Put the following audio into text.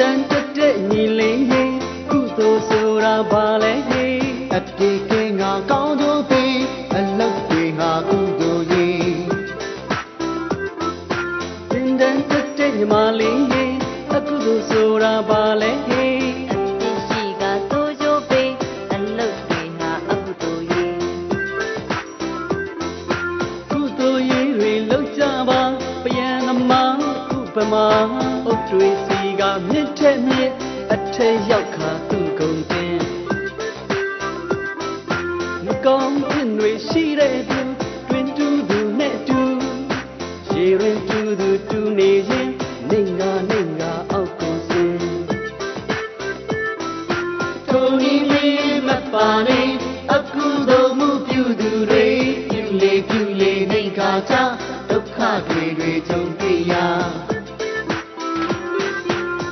တန်တက်တဲ့ညီလေးဟေးကုသိုလ်ဆိုတာဘာလဲဟေးအတေကင်းငါကောင်းတို့ပေးအလုပ်တွေငါကုသိုလ်ရေးတန်တန်တက်တဲ့ညီမလေးဟေး ပမာအုတ်တွေစီကမြင့်တဲ့မြင့်အထက်ရောက်ခါသူ့ကုန်တင်မကောင်းတဲ့တွေရှိတဲ့သူတွင်တူသူနဲ့တူရေရင်တူသူတူနေရင်နေငါနေငါအောက်ကိုစင်ထိုနီမီမပါနေအကုသိုလ်မှုပြုသူတွေပြုလေပြုလေနေခါချဒုက္ခတွေတွေကြုံတွေ့ရ